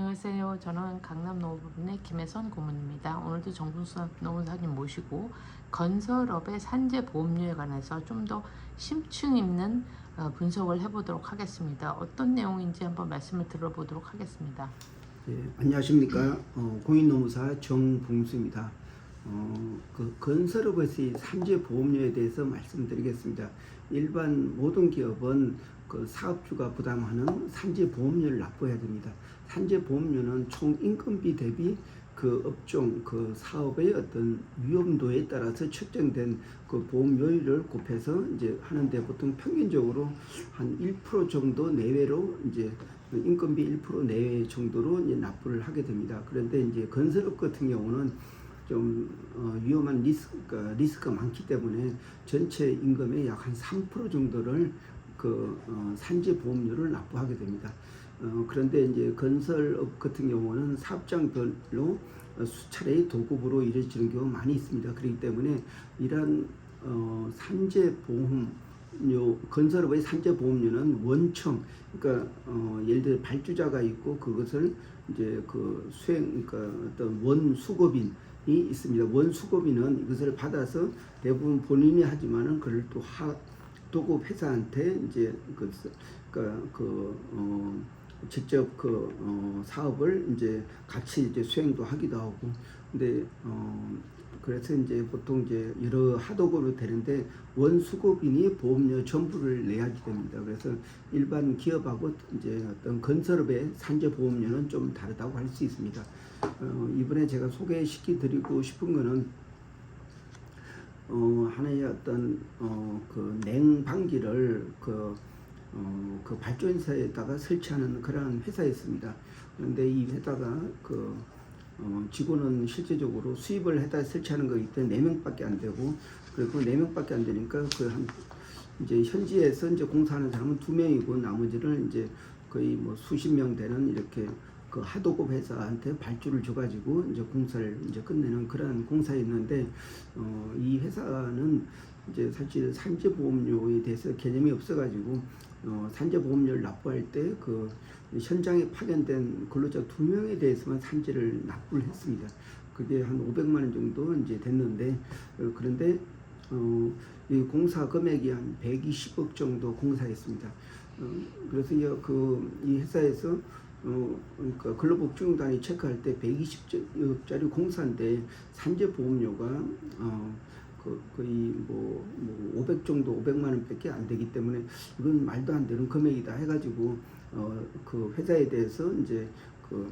안녕하세요. 저는 강남 노부분의 김혜선 고문입니다. 오늘도 정분수 노무사님 모시고 건설업의 산재 보험료에 관해서 좀 더 심층 있는 어, 분석을 해보도록 하겠습니다. 어떤 내용인지 한번 말씀을 들어보도록 하겠습니다. 예, 안녕하십니까. 어, 공인노무사 정봉수입니다. 어, 그 건설업에서의 산재 보험료에 대해서 말씀드리겠습니다. 일반 모든 기업은 그 사업주가 부담하는 산재 보험료를 납부해야 됩니다. 산재 보험료는 총 인건비 대비 그 업종 그 사업의 어떤 위험도에 따라서 책정된 그 보험료율을 곱해서 이제 하는데 보통 평균적으로 한 1% 정도 내외로 이제 인건비 1% 내외 정도로 이제 납부를 하게 됩니다. 그런데 이제 건설업 같은 경우는 좀 어, 위험한 리스크 가 리스크가 많기 때문에 전체 임금의 약 한 3% 정도를 그 어, 산재 보험료를 납부하게 됩니다. 어, 그런데 이제 건설업 같은 경우는 사업장별로 어, 수차례 도급으로 이루어지는 경우가 많이 있습니다. 그렇기 때문에 이러한 어, 산재 보험료 건설업의 산재 보험료는 원청 그러니까 어, 예를 들어 발주자가 있고 그것을 이제 그 수행 그러니까 어떤 원 수급인이 있습니다. 원수급인은 이것을 받아서 대부분 본인이 하지만은 그걸 또 하, 도급 회사한테 이제 그 그러니까 그 어, 직접 그 어, 사업을 이제 같이 이제 수행도 하기도 하고 근데 어 그래서 이제 보통 이제 여러 하도급으로 되는데 원수급인이 보험료 전부를 내야지 됩니다. 그래서 일반 기업하고 이제 어떤 건설업의 산재 보험료는 좀 다르다고 할 수 있습니다. 어, 이번에 제가 소개시켜 드리고 싶은 거는 어, 하나의 어떤 어, 그 냉방기를 그, 어, 그 발전소에다가 설치하는 그러한 회사였습니다. 그런데 이 회사가 그 어, 직원은 실제적으로 수입을 해다 설치하는 거기 때문에 4명밖에 안 되고 그리고 그 4명밖에 안 되니까 그 한 이제 현지에서 이제 공사하는 사람은 2명이고 나머지를 이제 거의 뭐 수십 명 되는 이렇게 그 하도급 회사한테 발주를 줘가지고 이제 공사를 이제 끝내는 그런 공사였는데 어, 이 회사는 이제 사실 산재보험료에 대해서 개념이 없어가지고 어, 산재보험료를 납부할 때 그 현장에 파견된 근로자 두 명에 대해서만 산재를 납부를 했습니다. 그게 한 500만 원 정도 이제 됐는데 어, 그런데 어, 이 공사 금액이 한 120억 정도 공사했습니다. 어, 그래서 이, 그, 이 회사에서 어, 그러니까 근로복지공단이 체크할 때 120억짜리 공사인데 산재 보험료가 어, 그 거의 뭐, 뭐 500 정도 500만 원밖에 안 되기 때문에 이건 말도 안 되는 금액이다 해가지고 어, 그 회사에 대해서 이제 그,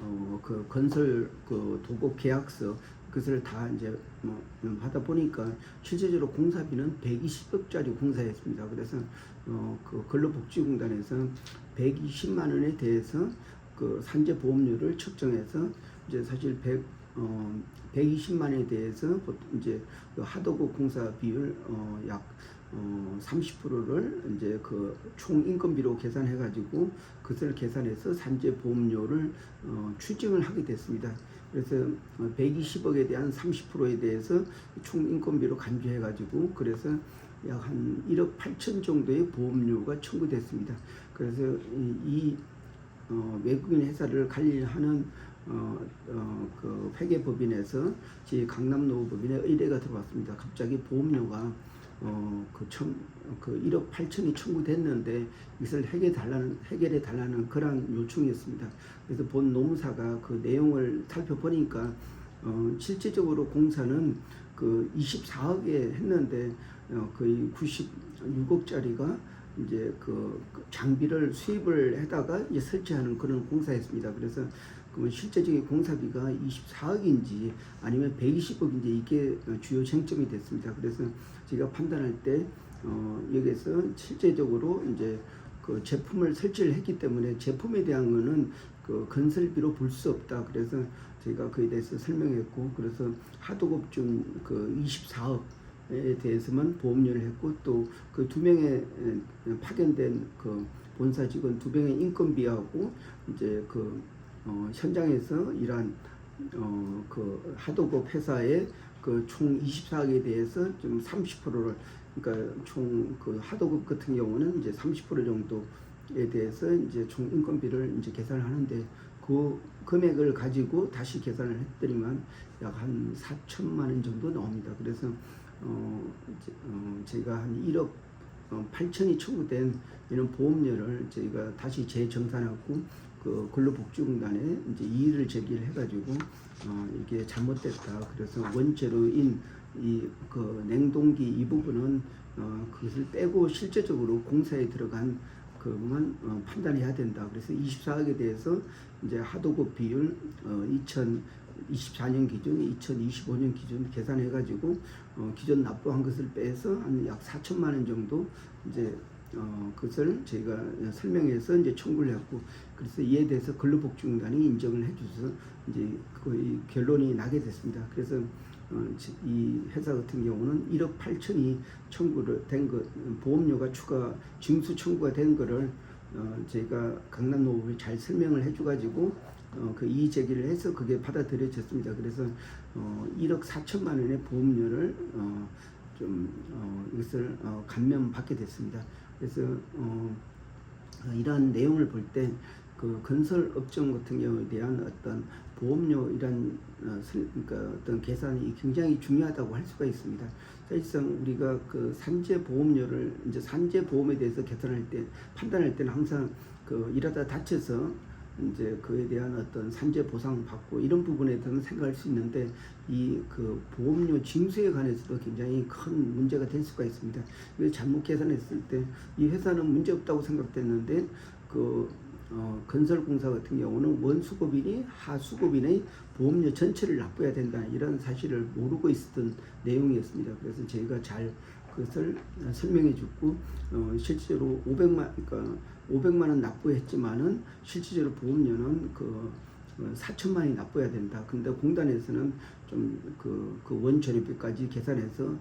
어, 그 건설 그 도급 계약서 그것을 다 이제 뭐 음, 하다 보니까 실제적으로 공사비는 120억짜리 공사였습니다. 그래서 어, 그 근로복지공단에서 120만 원에 대해서 그 산재 보험료를 측정해서 이제 사실 100 어, 120만 원에 대해서 보통 이제 그 하도급 공사 비율 어, 약 어, 30%를 이제 그 총 인건비로 계산해 가지고 그것을 계산해서 산재 보험료를 어, 추징을 하게 됐습니다. 그래서 어, 120억에 대한 30%에 대해서 총 인건비로 간주해 가지고 그래서 약 한 1억 8천 정도의 보험료가 청구됐습니다. 그래서 이, 이 어, 외국인 회사를 관리하는 어, 어, 그 회계법인에서 제 강남노후법인에 의뢰가 들어왔습니다. 갑자기 보험료가 어, 그, 청, 그 1억 8천이 청구됐는데 이것을 해결해 달라는, 해결해 달라는 그런 요청이었습니다. 그래서 본 노무사가 그 내용을 살펴보니까 어, 실제적으로 공사는 그 24억에 했는데 어, 거의 96억짜리가 이제 그 장비를 수입을 해다가 이제 설치하는 그런 공사였습니다. 그래서 그러면 실제적인 공사비가 24억인지 아니면 120억인지 이게 주요 쟁점이 됐습니다. 그래서 제가 판단할 때 어, 여기서 실제적으로 이제 그 제품을 설치를 했기 때문에 제품에 대한 거는 그 건설비로 볼 수 없다. 그래서 제가 그에 대해서 설명했고 그래서 하도급 중그 24억 에 대해서만 보험료를 했고 또 그 두 명의 에, 파견된 그 본사 직원 두 명의 인건비하고 이제 그 어, 현장에서 일한 어, 그 하도급 회사의 그 총 24억에 대해서 좀 30%를 그러니까 총 그 하도급 같은 경우는 이제 30% 정도 에 대해서 이제 총 인건비를 이제 계산을 하는데 그 금액을 가지고 다시 계산을 했더니만 약 한 4천만 원 정도 나옵니다. 그래서 어, 어 제가 한 1억 어, 8천이 청구된 이런 보험료를 저희가 다시 재정산하고 그 근로복지공단에 이제 이의를 제기를 해가지고 어, 이게 잘못됐다. 그래서 원재료인 이 그 냉동기 이 부분은 어, 그것을 빼고 실제적으로 공사에 들어간 그만 어, 판단해야 된다. 그래서 24억에 대해서 이제 하도급 비율 어, 2024년 기준, 2025년 기준 계산해가지고 어, 기존 납부한 것을 빼서 한 약 4천만 원 정도 이제 어, 그것을 저희가 설명해서 이제 청구를 했고 그래서 이에 대해서 근로복지공단이 인정을 해줘서 이제 거의 결론이 나게 됐습니다. 그래서 이 회사 같은 경우는 1억 8천이 청구를 된 것, 보험료가 추가 징수 청구가 된 거를 어, 저희가 강남노법에 잘 설명을 해줘가지고 어, 그 이의 제기를 해서 그게 받아들여졌습니다. 그래서 어, 1억 4천만 원의 보험료를 어, 좀 어, 이것을 어, 감면받게 됐습니다. 그래서 어, 어, 이러한 내용을 볼때 그 건설 업종 같은 경우에 대한 어떤 보험료 이런 어, 슬- 그러니까 어떤 계산이 굉장히 중요하다고 할 수가 있습니다. 사실상 우리가 그 산재 보험료를 이제 산재 보험에 대해서 계산할 때 판단할 때는 항상 그 일하다 다쳐서 이제 그에 대한 어떤 산재 보상 받고 이런 부분에 대해서 생각할 수 있는데 이 그 보험료 징수에 관해서도 굉장히 큰 문제가 될 수가 있습니다. 이걸 잘못 계산했을 때 이 회사는 문제 없다고 생각됐는데 그 어, 건설공사 같은 경우는 원수급인이 하수급인의 보험료 전체를 납부해야 된다 이런 사실을 모르고 있었던 내용이었습니다. 그래서 저희가 잘 그것을 설명해 줬고 어, 실제로 500만 그러니까 500만 원 납부했지만은 실질적으로 보험료는 그 어, 4천만 원이 납부해야 된다. 근데 공단에서는 좀 그 그 원처리비까지 계산해서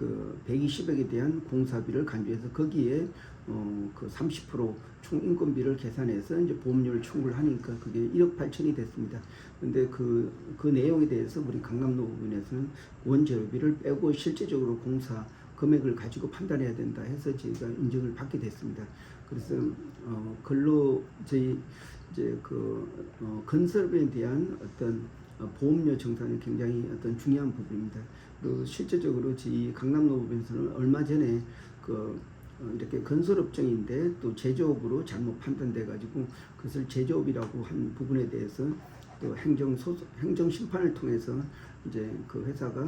그 120억에 대한 공사비를 간주해서 거기에 어 그 30%총 인건비를 계산해서 이제 보험료를 청구를 하니까 그게 1억 8천이 됐습니다. 근데 그, 그 내용에 대해서 우리 강남노 부분에서는 원재료비를 빼고 실제적으로 공사 금액을 가지고 판단해야 된다 해서 저희가 인정을 받게 됐습니다. 그래서 어 근로 저희 이제 그 어, 건설업에 대한 어떤 어, 보험료 정산이 굉장히 어떤 중요한 부분입니다. 그리고 실제적으로 저희 강남노법에서는 얼마 전에 그 어, 이렇게 건설업종인데 또 제조업으로 잘못 판단돼 가지고 그것을 제조업이라고 한 부분에 대해서 또 행정 행정 심판을 통해서 이제 그 회사가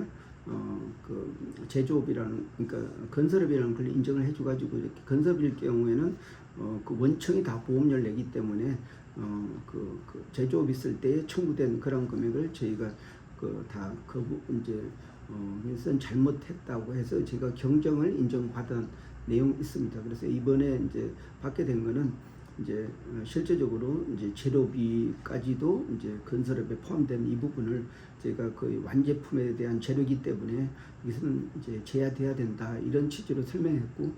어 그 제조업이라는 그러니까 건설업이라는 걸 인정을 해줘 가지고 이렇게 건설업일 경우에는 어 그 원청이 다 보험료를 내기 때문에 어그 그 제조업 있을 때 청구된 그런 금액을 저희가 그다그 이제 어 이것은 잘못했다고 해서 제가 경정을 인정받은 내용 있습니다. 그래서 이번에 이제 받게 된 거는 이제 어, 실제적으로 이제 재료비까지도 이제 건설업에 포함된 이 부분을 제가 거의 완제품에 대한 재료이기 때문에 이것은 이제 제야돼야 된다 이런 취지로 설명했고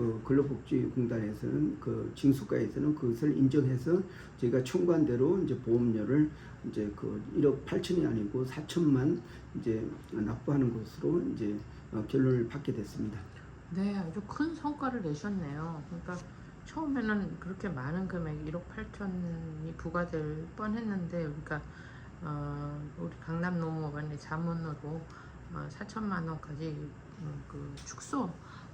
그 근로복지공단에서는 그 징수과에서는 그것을 인정해서 저희가 청구한 대로 이제 보험료를 이제 그 1억 8천이 아니고 4천만 이제 납부하는 것으로 이제 어, 결론을 받게 됐습니다. 네, 아주 큰 성과를 내셨네요. 그러니까 처음에는 그렇게 많은 금액 1억 8천이 부과될 뻔했는데 우리가 어, 우리 강남 노무관의 자문으로 어, 4천만 원까지 음, 그 축소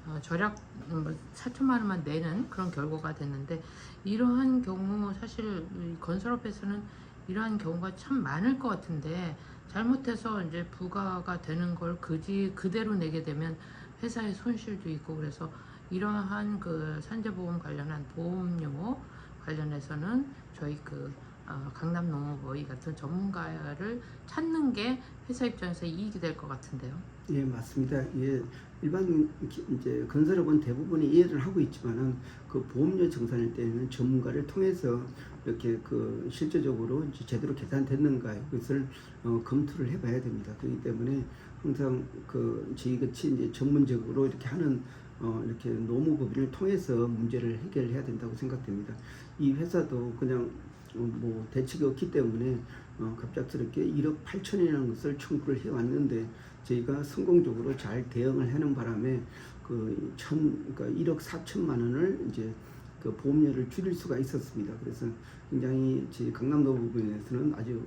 어, 절약 음, 뭐 4천만 원만 내는 그런 결과가 됐는데 이러한 경우 사실 이 건설업에서는 이러한 경우가 참 많을 것 같은데 잘못해서 이제 부과가 되는 걸 그지 그대로 내게 되면 회사의 손실도 있고 그래서 이러한 그 산재보험 관련한 보험료 관련해서는 저희 그 어, 강남 농업의 같은 전문가를 찾는 게 회사 입장에서 이익이 될 것 같은데요. 예, 맞습니다. 예, 일반 기- 이제 건설업은 대부분이 이해를 하고 있지만은 그 보험료 정산할 때는 전문가를 통해서 이렇게 그 실제적으로 이제 제대로 계산됐는가 이것을 어, 검토를 해봐야 됩니다. 그렇기 때문에 항상 그 저희같이 이제 전문적으로 이렇게 하는 어, 이렇게 노무법인을 통해서 문제를 해결해야 된다고 생각됩니다. 이 회사도 그냥 어, 뭐 대책이 없기 때문에 어, 갑작스럽게 1억 8천이라는 것을 청구를 해왔는데 저희가 성공적으로 잘 대응을 하는 바람에 그 천, 그러니까 1억 4천만 원을 이제 그그 보험료를 줄일 수가 있었습니다. 그래서 굉장히 제 강남도 부분에서는 아주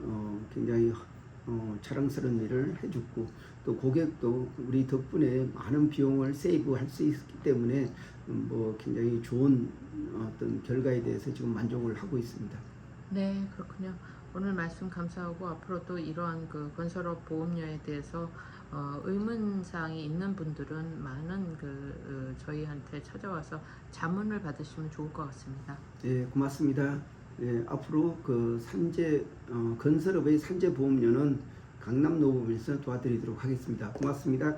어, 굉장히 어, 자랑스러운 일을 해줬고 또 고객도 우리 덕분에 많은 비용을 세이브할 수 있기 때문에 음, 뭐 굉장히 좋은 어떤 결과에 대해서 지금 만족을 하고 있습니다. 네, 그렇군요. 오늘 말씀 감사하고 앞으로도 이러한 그 건설업 보험료에 대해서 어, 의문사항이 있는 분들은 많은 그 어, 저희한테 찾아와서 자문을 받으시면 좋을 것 같습니다. 예, 고맙습니다. 예, 앞으로 그 산재 어, 건설업의 산재 보험료는 강남 노법에서 도와드리도록 하겠습니다. 고맙습니다.